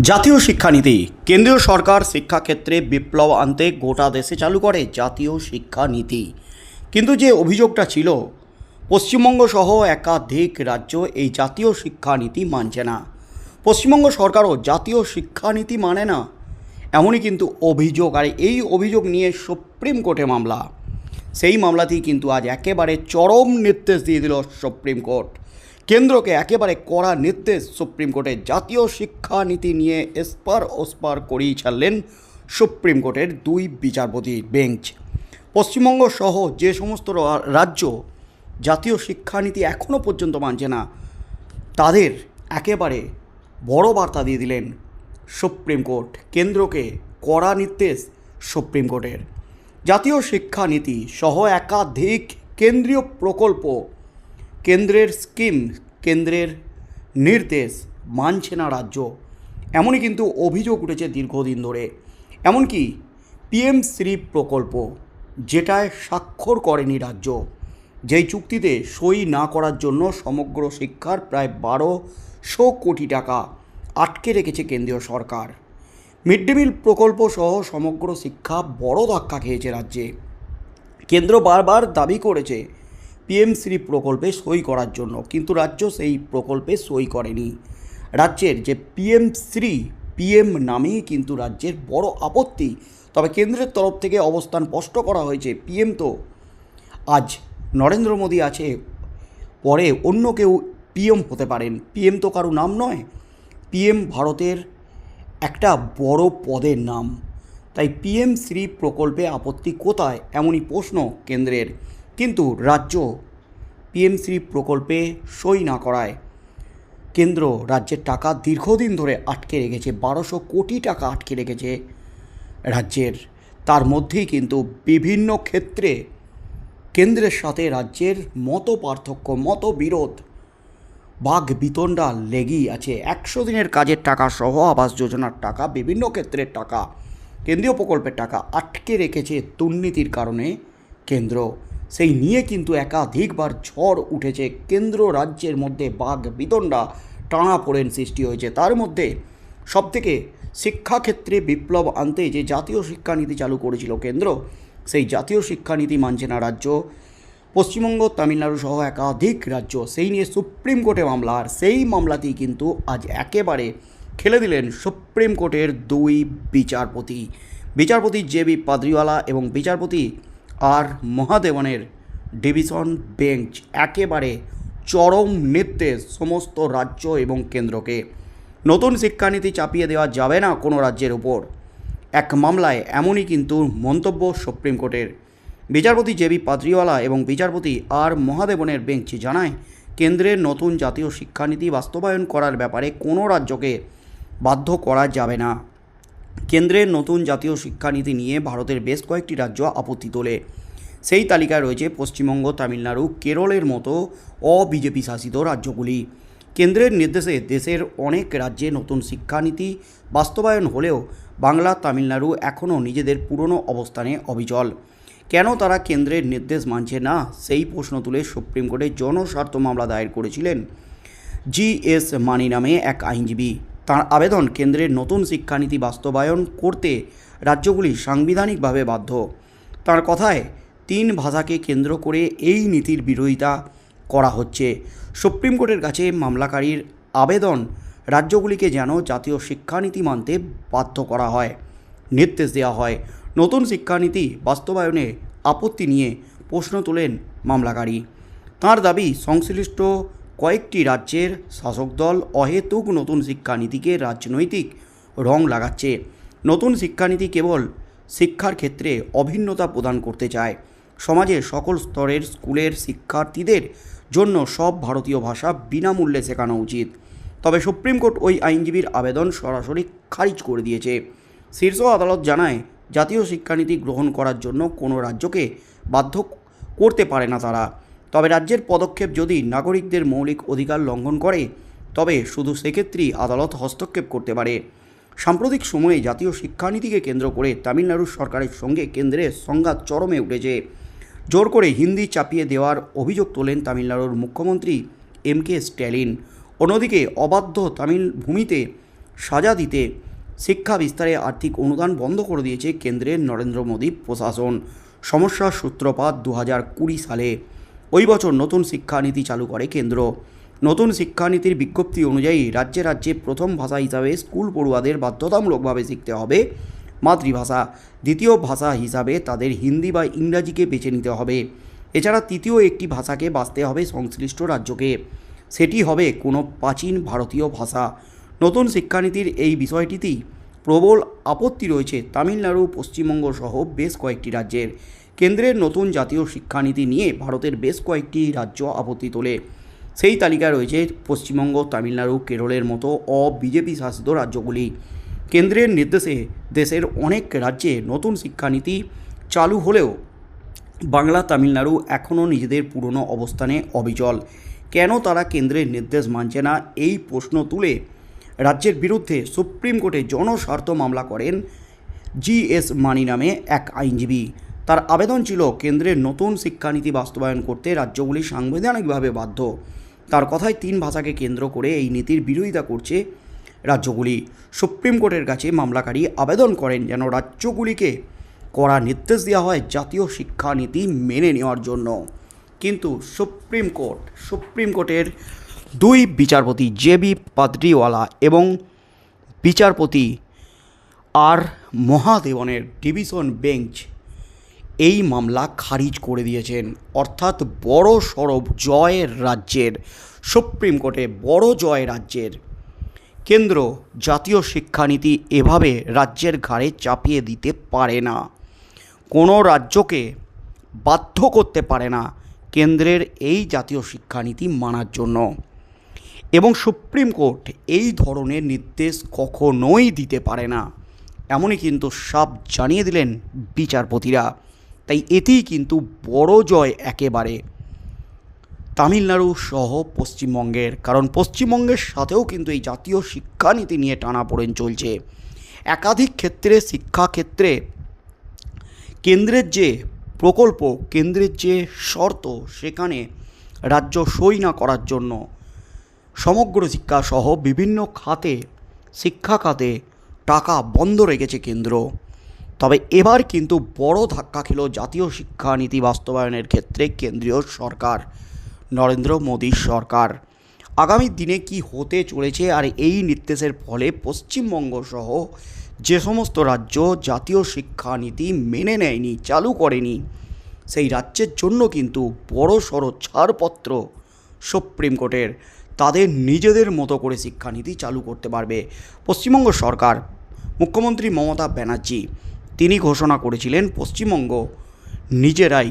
জাতীয় শিক্ষানীতি। কেন্দ্রীয় সরকার শিক্ষাক্ষেত্রে বিপ্লব আনতে গোটা দেশে চালু করে জাতীয় শিক্ষানীতি। কিন্তু যে অভিযোগটা ছিল, পশ্চিমবঙ্গ সহ একাধিক রাজ্য এই জাতীয় শিক্ষানীতি মানছে না। পশ্চিমবঙ্গ সরকারও জাতীয় শিক্ষানীতি মানে না, এমনই কিন্তু অভিযোগ। আর এই অভিযোগ নিয়ে সুপ্রিম কোর্টে মামলা। সেই মামলাতেই কিন্তু আজ একেবারে চরম নির্দেশ দিয়ে দিল সুপ্রিম কোর্ট। কেন্দ্রকে একেবারে কড়া নির্দেশ সুপ্রিম কোর্টের জাতীয় শিক্ষানীতি নিয়ে এসপার ওসপার করেই ছাড়লেন সুপ্রিম কোর্টের দুই বিচারপতির বেঞ্চ। পশ্চিমবঙ্গ সহ যে সমস্ত রাজ্য জাতীয় শিক্ষানীতি এখনও পর্যন্ত মানছে না, তাদের একেবারে বড় বার্তা দিয়ে দিলেন সুপ্রিম কোর্ট, কেন্দ্রকে কড়া নির্দেশ সুপ্রিম কোর্টের। জাতীয় শিক্ষানীতি সহ একাধিক কেন্দ্রীয় প্রকল্প কেন্দ্রের স্কিম, কেন্দ্রের নির্দেশ মানছে না রাজ্য। এমনই কিন্তু অভিযোগ উঠেছে দীর্ঘদিন ধরে। এমনকি পিএম শ্রী প্রকল্প, যেটায় স্বাক্ষর করেনি রাজ্য, যেই চুক্তিতে সই না করার জন্য সমগ্র শিক্ষার প্রায় বারোশো কোটি টাকা আটকে রেখেছে কেন্দ্রীয় সরকার। মিড ডে মিল প্রকল্প সহ সমগ্র শিক্ষা বড় ধাক্কা খেয়েছে রাজ্যে। কেন্দ্র বারবার দাবি করেছে পিএমশ্রী প্রকল্পে সই করার জন্য, কিন্তু রাজ্য সেই প্রকল্পে সই করেনি। রাজ্যের যে পিএমশ্রী পিএম নামেই কিন্তু রাজ্যের বড় আপত্তি। তবে কেন্দ্রের তরফ থেকে অবস্থান স্পষ্ট করা হয়েছে, পিএম তো আজ নরেন্দ্র মোদী আছে, পরে অন্য কেউ পিএম হতে পারেন। পিএম তো কারও নাম নয়, পিএম ভারতের একটা বড় পদের নাম। তাই পিএম শ্রী প্রকল্পে আপত্তি কোথায়? এমনই প্রশ্ন কেন্দ্রের কিন্তু রাজ্য পিএম শ্রী প্রকল্পে সই না করায়। কেন্দ্র রাজ্যের টাকা দীর্ঘদিন ধরে আটকে রেখেছে, বারোশো কোটি টাকা আটকে রেখেছে রাজ্যের। তার মধ্যেই কিন্তু বিভিন্ন ক্ষেত্রে কেন্দ্রের সাথে রাজ্যের মতো পার্থক্য মতো বিরোধ বাঘ বিতণ্ডা লেগেই আছে। একশো দিনের কাজের টাকা সহ আবাস যোজনার টাকা, বিভিন্ন ক্ষেত্রের টাকা, কেন্দ্রীয় প্রকল্পের টাকা আটকে রেখেছে দুর্নীতির কারণে কেন্দ্র। সেই নিয়ে কিন্তু একাধিকবার ঝড় উঠেছে। কেন্দ্র রাজ্যের মধ্যে বাঘ বিতণ্ডা টানা পড়েন সৃষ্টি হয়েছে। তার মধ্যে সবথেকে শিক্ষাক্ষেত্রে বিপ্লব আনতে যে জাতীয় শিক্ষানীতি চালু করেছিল কেন্দ্র, সেই জাতীয় শিক্ষানীতি মানছে না রাজ্য। পশ্চিমবঙ্গ, তামিলনাড়ু সহ একাধিক রাজ্য সেই নিয়ে সুপ্রিম কোর্টে মামলা। আর সেই মামলাতেই কিন্তু আজ একেবারে খেলে দিলেন সুপ্রিম কোর্টের দুই বিচারপতি। বিচারপতি জে বি পাদ্রিওয়ালা এবং বিচারপতি আর মহাদেবনের ডিভিশন বেঞ্চ একেবারে চরম নির্দেশ সমস্ত রাজ্য এবং কেন্দ্রকে নতুন শিক্ষানীতি চাপিয়ে দেওয়া যাবে না কোনো রাজ্যের উপর। এক মামলায় এমনই কিন্তু মন্তব্য সুপ্রিম কোর্টের। বিচারপতি জেবি পাদ্রিওয়ালা এবং বিচারপতি আর মহাদেবনের বেঞ্চ জানায় কেন্দ্রের নতুন জাতীয় শিক্ষানীতি বাস্তবায়ন করার ব্যাপারে কোনো রাজ্যকে বাধ্য করা যাবে না। কেন্দ্রের নতুন জাতীয় শিক্ষানীতি নিয়ে ভারতের বেশ কয়েকটি রাজ্য আপত্তি তোলে। সেই তালিকায় রয়েছে পশ্চিমবঙ্গ, তামিলনাড়ু, কেরলের মতো অবিজেপি শাসিত রাজ্যগুলি। কেন্দ্রের নির্দেশে দেশের অনেক রাজ্যে নতুন শিক্ষানীতি বাস্তবায়ন হলেও বাংলা, তামিলনাড়ু এখনও নিজেদের পুরনো অবস্থানে অবিচল। কেন তারা কেন্দ্রের নির্দেশ মানছে না? সেই প্রশ্ন তুলে সুপ্রিম কোর্টে জনস্বার্থ মামলা দায়ের করেছিলেন জি এস মানি নামে এক আইনজীবী। তার আবেদন কেন্দ্রের নতুন শিক্ষানীতি বাস্তবায়ন করতে রাজ্যগুলি সাংবিধানিকভাবে বাধ্য। তার কথায়, তিন ভাষাকে কেন্দ্র করে এই নীতির বিরোধিতা করা হচ্ছে। সুপ্রিম কোর্টের কাছে মামলাকারীর আবেদন রাজ্যগুলিকে যেন জাতীয় শিক্ষানীতি মানতে বাধ্য করা হয়। নির্দেশ দেওয়া হয়। নতুন শিক্ষানীতি বাস্তবায়নে আপত্তি নিয়ে প্রশ্ন তোলেন মামলাকারী। তার দাবি, সংশ্লিষ্ট কয়েকটি রাজ্যের শাসক দল অহেতুক নতুন শিক্ষানীতিকে রাজনৈতিক রং লাগাচ্ছে। নতুন শিক্ষানীতি কেবল শিক্ষার ক্ষেত্রে অভিন্নতা প্রদান করতে চায়। সমাজের সকল স্তরের স্কুলের শিক্ষার্থীদের জন্য সব ভারতীয় ভাষা বিনামূল্যে শেখানো উচিত। তবে সুপ্রিম কোর্ট ওই আইনজীবীর আবেদন সরাসরি খারিজ করে দিয়েছে। শীর্ষ আদালত জানায়, জাতীয় শিক্ষানীতি গ্রহণ করার জন্য কোনো রাজ্যকে বাধ্য করতে পারে না তারা। তবে রাজ্যের পদক্ষেপ যদি নাগরিকদের মৌলিক অধিকার লঙ্ঘন করে, তবে শুধু সেক্ষেত্রেই আদালত হস্তক্ষেপ করতে পারে। সাম্প্রতিক সময়ে জাতীয় শিক্ষানীতিকে কেন্দ্র করে তামিলনাড়ু সরকারের সঙ্গে কেন্দ্রের সংঘাত চরমে উঠেছে। জোর করে হিন্দি চাপিয়ে দেওয়ার অভিযোগ তোলেন তামিলনাড়ুর মুখ্যমন্ত্রী এম কে স্ট্যালিন। অন্যদিকে অবাধ্য তামিল ভূমিতে সাজা দিতে শিক্ষা বিস্তারে আর্থিক অনুদান বন্ধ করে দিয়েছে কেন্দ্রের নরেন্দ্র মোদী প্রশাসন। সমস্যার সূত্রপাত দু হাজার কুড়ি সালে। ওই বছর নতুন শিক্ষানীতি চালু করে কেন্দ্র। নতুন শিক্ষানীতির বিজ্ঞপ্তি অনুযায়ী রাজ্যে রাজ্যে প্রথম ভাষা হিসাবে স্কুল পড়ুয়াদের বাধ্যতামূলকভাবে শিখতে হবে মাতৃভাষা। দ্বিতীয় ভাষা হিসাবে তাদের হিন্দি বা ইংরাজিকে বেছে নিতে হবে। এছাড়া তৃতীয় একটি ভাষাকে বাঁচতে হবে সংশ্লিষ্ট রাজ্যকে। সেটি হবে কোনো প্রাচীন ভারতীয় ভাষা। নতুন শিক্ষানীতির এই বিষয়টিতেই প্রবল আপত্তি রয়েছে তামিলনাড়ু, পশ্চিমবঙ্গ সহ বেশ কয়েকটি রাজ্যের। কেন্দ্রের নতুন জাতীয় শিক্ষানীতি নিয়ে ভারতের বেশ কয়েকটি রাজ্য আপত্তি তোলে। সেই তালিকায় রয়েছে পশ্চিমবঙ্গ, তামিলনাড়ু, কেরলের মতো অ বিজেপি শাসিত রাজ্যগুলি। কেন্দ্রের নির্দেশে দেশের অনেক রাজ্যে নতুন শিক্ষানীতি চালু হলেও বাংলা, তামিলনাড়ু এখনও নিজেদের পুরনো অবস্থানে অবিচল। কেন তারা কেন্দ্রের নির্দেশ মানছে না, এই প্রশ্ন তুলে রাজ্যের বিরুদ্ধে সুপ্রিম কোর্টে জনস্বার্থ মামলা করেন জি এস মানি নামে এক আইনজীবী। তার আবেদন ছিল কেন্দ্রের নতুন শিক্ষানীতি বাস্তবায়ন করতে রাজ্যগুলি সাংবিধানিকভাবে বাধ্য। তার কথায় তিন ভাষাকে কেন্দ্র করে এই নীতির বিরোধিতা করছে রাজ্যগুলি। সুপ্রিম কোর্টের কাছে মামলাকারী আবেদন করেন যেন রাজ্যগুলিকে কড়া নির্দেশ দেওয়া হয় জাতীয় শিক্ষানীতি মেনে নেওয়ার জন্য। কিন্তু সুপ্রিম কোর্ট, সুপ্রিম কোর্টের দুই বিচারপতি জে বি পাদ্রিওয়ালা এবং বিচারপতি আর মহাদেবনের ডিভিশন বেঞ্চ এই মামলা খারিজ করে দিয়েছেন। অর্থাৎ বড় সড়ব জয়ের রাজ্যের, সুপ্রিম কোর্টে বড় জয় রাজ্যের। কেন্দ্র, জাতীয় শিক্ষানীতি এভাবে রাজ্যের ঘাড়ে চাপিয়ে দিতে পারে না। কোনো রাজ্যকে বাধ্য করতে পারে না কেন্দ্রের এই জাতীয় শিক্ষানীতি মানার জন্য। এবং সুপ্রিম কোর্ট এই ধরনের নির্দেশ কখনোই দিতে পারে না। এমনই কিন্তু সব জানিয়ে দিলেন বিচারপতিরা। তাই এতেই কিন্তু বড় জয় একেবারে তামিলনাড়ু সহ পশ্চিমবঙ্গের, কারণ পশ্চিমবঙ্গের সাথেও কিন্তু এই জাতীয় শিক্ষানীতি নিয়ে টানাপোড়েন চলছে। একাধিক ক্ষেত্রে, শিক্ষাক্ষেত্রে কেন্দ্রের যে প্রকল্প, কেন্দ্রের যে শর্ত, সেখানে রাজ্য সই না করার জন্য সমগ্র শিক্ষা সহ বিভিন্ন খাতে শিক্ষা খাতে টাকা বন্ধ রেখেছে কেন্দ্র। তবে এবার কিন্তু বড় ধাক্কা খেল জাতীয় শিক্ষানীতি বাস্তবায়নের ক্ষেত্রে কেন্দ্রীয় সরকার, নরেন্দ্র মোদীর সরকার। আগামী দিনে কি হতে চলেছে আর এই নির্দেশের ফলে পশ্চিমবঙ্গ সহ যে সমস্ত রাজ্য জাতীয় শিক্ষানীতি মেনে নেয়নি, চালু করেনি, সেই রাজ্যের জন্য কিন্তু বড় সড়ো ছাড়পত্র সুপ্রিম কোর্টের। তাদের নিজেদের মতো করে শিক্ষানীতি চালু করতে পারবে পশ্চিমবঙ্গ সরকার। মুখ্যমন্ত্রী মমতা ব্যানার্জি তিনি ঘোষণা করেছিলেন পশ্চিমবঙ্গ নিজেরাই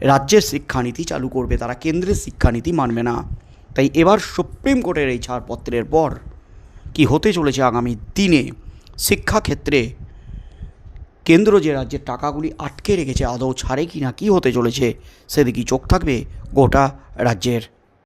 রাজ্যের শিক্ষানীতি চালু করবে, তারা কেন্দ্রের শিক্ষানীতি মানবে না। তাই এবার সুপ্রিম কোর্টের এই ছাড়পত্রের পর কি হতে চলেছে আগামী দিনে? শিক্ষাক্ষেত্রে কেন্দ্র যে রাজ্যের টাকাগুলি আটকে রেখেছে, আদৌ ছাড়ে কি না কী হতে চলেছে সেদিকেই চোখ থাকবে গোটা রাজ্যের?